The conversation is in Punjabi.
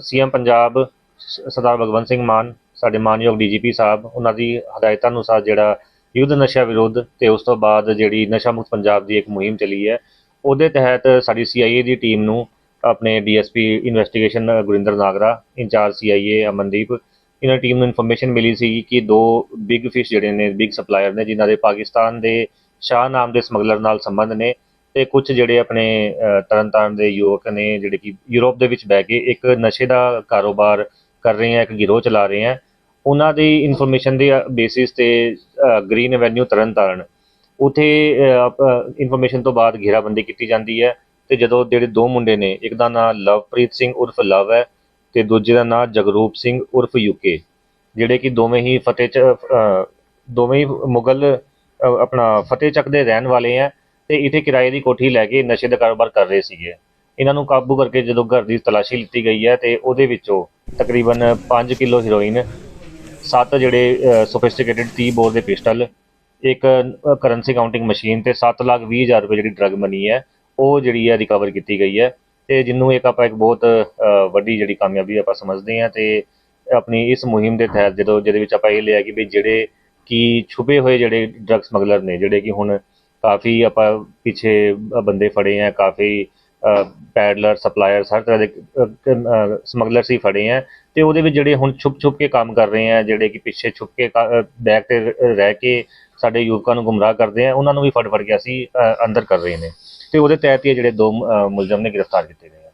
ਸੀਐਮ ਪੰਜਾਬ ਸਰਦਾਰ ਭਗਵੰਤ ਸਿੰਘ ਮਾਨ, ਸਾਡੇ ਮਾਨਯੋਗ ਡੀਜੀਪੀ ਸਾਹਿਬ, ਉਹਨਾਂ ਦੀ ਹਦਾਇਤਾਂ ਅਨੁਸਾਰ ਜਿਹੜਾ ਯੁੱਧ ਨਸ਼ਾ ਵਿਰੁੱਧ ਤੇ ਉਸ ਤੋਂ ਬਾਅਦ ਜਿਹੜੀ ਨਸ਼ਾ ਮੁਕਤ ਪੰਜਾਬ ਦੀ ਇੱਕ ਮੁਹਿੰਮ ਚੱਲੀ ਹੈ, ਉਹਦੇ ਤਹਿਤ ਸਾਡੀ ਸੀਆਈਏ ਦੀ ਟੀਮ ਨੂੰ ਆਪਣੇ DSP investigation Gurinder Nagra, incharge CIA Amandeep, ਇਹਨਾਂ ਟੀਮ ਨੂੰ ਇਨਫੋਰਮੇਸ਼ਨ ਮਿਲੀ ਸੀ ਕਿ ਦੋ ਬਿਗ ਫਿਸ਼ ਜਿਹੜੇ ਨੇ ਬਿਗ ਸਪਲਾਇਰ ਨੇ, ਜਿਨ੍ਹਾਂ ਦੇ ਪਾਕਿਸਤਾਨ ਦੇ ਸ਼ਾਹ ਨਾਮ ਦੇ ਸਮਗਲਰ ਨਾਲ ਸੰਬੰਧ ਨੇ ਤੇ ਕੁਝ ਜਿਹੜੇ ਆਪਣੇ ਤਰਨਤਾਰਨ ਦੇ ਯੁਵਕ ਨੇ ਜਿਹੜੇ ਕਿ ਯੂਰਪ ਦੇ ਵਿੱਚ ਬਹਿ ਕੇ ਇੱਕ ਨਸ਼ੇ ਦਾ ਕਾਰੋਬਾਰ ਕਰ ਰਹੇ ਆ, ਇੱਕ ਗਿਰੋਹ ਚਲਾ ਰਹੇ ਆ, ਉਹਨਾਂ ਦੀ ਇਨਫੋਰਮੇਸ਼ਨ ਦੇ ਬੇਸਿਸ ਤੇ ਗ੍ਰੀਨ ਐਵਨਿਊ ਤਰਨਤਾਰਨ। ਉਥੇ ਇਨਫੋਰਮੇਸ਼ਨ ਤੋਂ ਬਾਅਦ ਘੇਰਾਬੰਦੀ ਕੀਤੀ ਜਾਂਦੀ ਹੈ ਤੇ ਜਦੋਂ ਜਿਹੜੇ ਦੋ ਮੁੰਡੇ ਨੇ, ਇੱਕ ਦਾ ਨਾਮ ਲਵਪ੍ਰੀਤ ਸਿੰਘ ਉਰਫ ਲਵ ਹੈ ਤੇ ਦੂਜੇ ਦਾ ਨਾਮ ਜਗਰੂਪ ਸਿੰਘ ਉਰਫ ਯੂਕੇ ਜਿਹੜੇ ਕਿ ਦੋਵੇਂ ਹੀ ਫਤਿਹ ਦੋਵੇਂ ਹੀ ਮੁਗਲ ਆਪਣਾ ਫਤਿਹ ਚੱਕ ਦੇ ਰਹਿਣ ਵਾਲੇ ਆ ਤੇ ਇੱਥੇ ਕਿਰਾਏ ਦੀ ਕੋਠੀ ਲੈ ਕੇ ਨਸ਼ੇ ਦਾ ਕਾਰੋਬਾਰ ਕਰ ਰਹੇ ਸੀਗੇ। ਇਹਨਾਂ ਨੂੰ ਕਾਬੂ ਕਰਕੇ ਜਦੋਂ ਘਰ ਦੀ ਤਲਾਸ਼ੀ ਲਿੱਤੀ ਗਈ ਹੈ ਤੇ ਉਹਦੇ ਵਿੱਚੋਂ ਤਕਰੀਬਨ 5 ਕਿਲੋ ਹੀਰੋਇਨ, ਸੱਤ ਜਿਹੜੇ ਸੋਫਿਸਟੀਕੇਟਿਡ 30 ਬੋਰ ਦੇ ਪਿਸਟਲ, ਇੱਕ ਕਰੰਸੀ ਕਾਊਂਟਿੰਗ ਮਸ਼ੀਨ ਤੇ 7 ਲੱਖ 20 ਹਜ਼ਾਰ ਰੁਪਏ ਜਿਹੜੀ ਡਰਗ ਮਨੀ ਹੈ, ਉਹ ਜਿਹੜੀ ਹੈ ਰਿਕਵਰ ਕੀਤੀ ਗਈ ਹੈ। ਤੇ ਜਿਹਨੂੰ ਇੱਕ ਆਪਾਂ ਇੱਕ ਬਹੁਤ ਵੱਡੀ ਜਿਹੜੀ ਕਾਮਯਾਬੀ ਆਪਾਂ ਸਮਝਦੇ ਹਾਂ ਤੇ ਆਪਣੀ ਇਸ ਮੁਹਿੰਮ ਦੇ ਤਹਿਤ ਜਦੋਂ ਜਿਹਦੇ ਵਿੱਚ ਆਪਾਂ ਇਹ ਲਿਆ ਕਿ ਵੀ ਜਿਹੜੇ ਕਿ ਛੁਪੇ ਹੋਏ ਜਿਹੜੇ ਡਰਗ ਸਮਗਲਰ ਨੇ, ਜਿਹੜੇ ਕਿ ਹੁਣ ਕਾਫੀ ਆਪਾਂ ਪਿੱਛੇ ਬੰਦੇ ਫੜੇ ਆ, ਕਾਫੀ ਪੈਡਲਰ ਸਪਲਾਇਰ ਹਰ ਤਰ੍ਹਾਂ ਦੇ ਸਮਗਲਰ ਸੀ ਫੜੇ ਆ। ਤੇ ਉਹਦੇ ਵਿੱਚ ਜਿਹੜੇ ਹੁਣ ਛੁਪ ਛੁਪ ਕੇ ਕੰਮ ਕਰ ਰਹੇ ਆ, ਜਿਹੜੇ ਕਿ ਪਿੱਛੇ ਛੁਪ ਕੇ ਬੈਕ ਤੇ ਰ- ਰਹਿ ਕੇ ਸਾਡੇ ਯੁਵਕਾਂ ਨੂੰ ਗੁੰਮਰਾਹ ਕਰਦੇ ਆ, ਉਹਨਾਂ ਨੂੰ ਵੀ ਫੜ ਫੜ ਕੇ ਅਸੀਂ ਅੰਦਰ ਕਰ ਰਹੇ ਨੇ। ਤੇ ਉਹਦੇ ਤਹਿਤ ਹੀ ਜਿਹੜੇ ਦੋ ਮੁਲਜ਼ਮ ਨੇ ਗ੍ਰਿਫਤਾਰ ਕੀਤੇ ਗਏ